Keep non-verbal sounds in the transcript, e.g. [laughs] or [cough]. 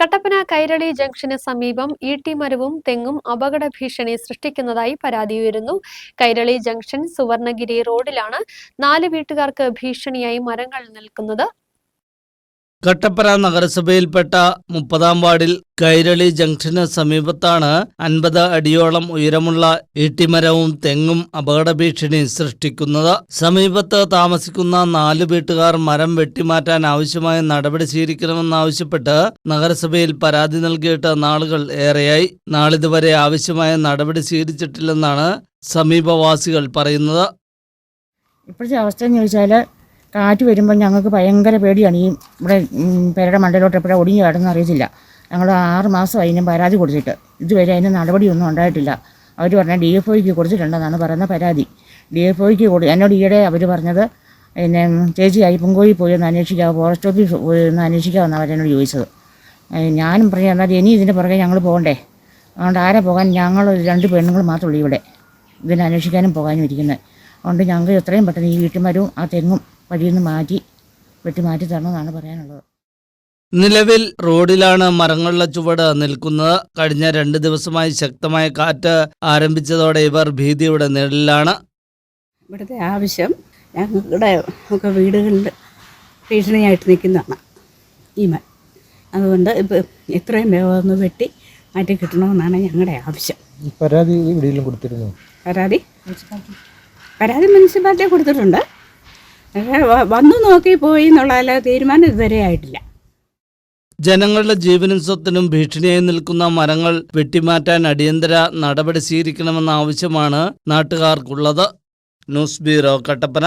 Kattappana Kairali junction സമീപം ഈട്ടിമരവും തെങ്ങും അപകട ഭീഷണി സൃഷ്ടിക്കുന്നതായി പരാതി ഉയരുന്നു. കൈരളി ജംഗ്ഷൻ സുവർണഗിരി റോഡിലാണ് നാല് വീട്ടുകാർക്ക് ഭീഷണിയായി മരങ്ങൾ നിൽക്കുന്നത്. കട്ടപ്പന നഗരസഭയിൽപ്പെട്ട മുപ്പതാം വാർഡിൽ കൈരളി ജംഗ്ഷന് സമീപത്താണ് അൻപത് അടിയോളം ഉയരമുള്ള ഈട്ടിമരവും തെങ്ങും അപകട ഭീഷണി സൃഷ്ടിക്കുന്നത്. സമീപത്ത് താമസിക്കുന്ന നാല് വീട്ടുകാർ മരം വെട്ടിമാറ്റാൻ ആവശ്യമായ നടപടി സ്വീകരിക്കണമെന്നാവശ്യപ്പെട്ട് നഗരസഭയിൽ പരാതി നൽകിയിട്ട് നാളുകൾ ഏറെയായി. നാളിതുവരെ ആവശ്യമായ നടപടി സ്വീകരിച്ചിട്ടില്ലെന്നാണ് സമീപവാസികൾ പറയുന്നത്. ഇപ്പോഴത്തെ അവസ്ഥ എന്ന് ചോദിച്ചാൽ കാറ്റ് വരുമ്പോൾ ഞങ്ങൾക്ക് ഭയങ്കര പേടിയാണ്. ഈ ഇവിടെ പേരുടെ മണ്ടയിലോട്ട് എപ്പോഴാണ് ഒടിഞ്ഞു കിടന്ന് അറിയത്തില്ല. ഞങ്ങൾ ആറ് മാസം അതിന് പരാതി കൊടുത്തിട്ട്. ഇതുവരെ അതിന് നടപടിയൊന്നും ഉണ്ടായിട്ടില്ല. അവർ പറഞ്ഞ ഡി എഫ് ഒക്ക് കൊടുത്തിട്ടുണ്ടെന്നാണ് പറയുന്ന പരാതി. ഡി എഫ് ഒക്ക് കൊടു എന്നോട് ഈയിടെ അവർ പറഞ്ഞത് പിന്നെ ചേച്ചി അയ്യപ്പൻകോയിൽ പോയി ഒന്ന് അന്വേഷിക്കാം ഫോറസ്റ്റ് ഓഫീസ് പോയി ഒന്ന് അന്വേഷിക്കാമെന്നാണ് അവരെന്നോട് ചോദിച്ചത്. ഞാനും പറഞ്ഞു എന്നാൽ ഇനി ഇതിന്റെ പുറകെ ഞങ്ങൾ പോകണ്ടേ? അതുകൊണ്ട് ആരെ പോകാൻ? ഞങ്ങൾ രണ്ട് പെണ്ണുങ്ങൾ മാത്രമേ ഉള്ളൂ ഇവിടെ. ഇതിനെ അന്വേഷിക്കാനും പോകാനും ഇരിക്കുന്നത് അതുകൊണ്ട് ഞങ്ങൾക്ക് എത്രയും പെട്ടെന്ന് ഈ വീട്ടുമാരും ആ തെങ്ങും വഴിയിൽ നിന്ന് മാറ്റി വെട്ടി മാറ്റി തരണമെന്നാണ് പറയാനുള്ളത്. നിലവിൽ റോഡിലാണ് മരങ്ങളുടെ ചുവട് നിൽക്കുന്നത്. കഴിഞ്ഞ രണ്ട് ദിവസമായി ശക്തമായ കാറ്റ് ആരംഭിച്ചതോടെ ഇവർ ഭീതിയുടെ നിഴലിലാണ്. ഇവിടുത്തെ ആവശ്യം ഞങ്ങളുടെ ഒക്കെ വീടുകളിൽ ഭീഷണിയായിട്ട് നിൽക്കുന്നതാണ് ഈ മരം. അതുകൊണ്ട് ഇപ്പോൾ എത്രയും വേഗം ഒന്ന് വെട്ടി മാറ്റി കിട്ടണമെന്നാണ് ഞങ്ങളുടെ ആവശ്യം. ഈ പരാതി കൊടുത്തിരുന്നു? പരാതി? പരാതി മുനിസിപ്പാലിറ്റി കൊടുത്തിട്ടുണ്ട്. [laughs] വന്നു നോക്കി പോയി എന്നുള്ള തീരുമാനം ഇതുവരെ ആയിട്ടില്ല. ജനങ്ങളുടെ ജീവനും സ്വത്തിനും ഭീഷണിയായി നിൽക്കുന്ന മരങ്ങൾ വെട്ടിമാറ്റാൻ അടിയന്തര നടപടി സ്വീകരിക്കണമെന്ന ആവശ്യമാണ് നാട്ടുകാർക്കുള്ളത്. News bureau Kattappana.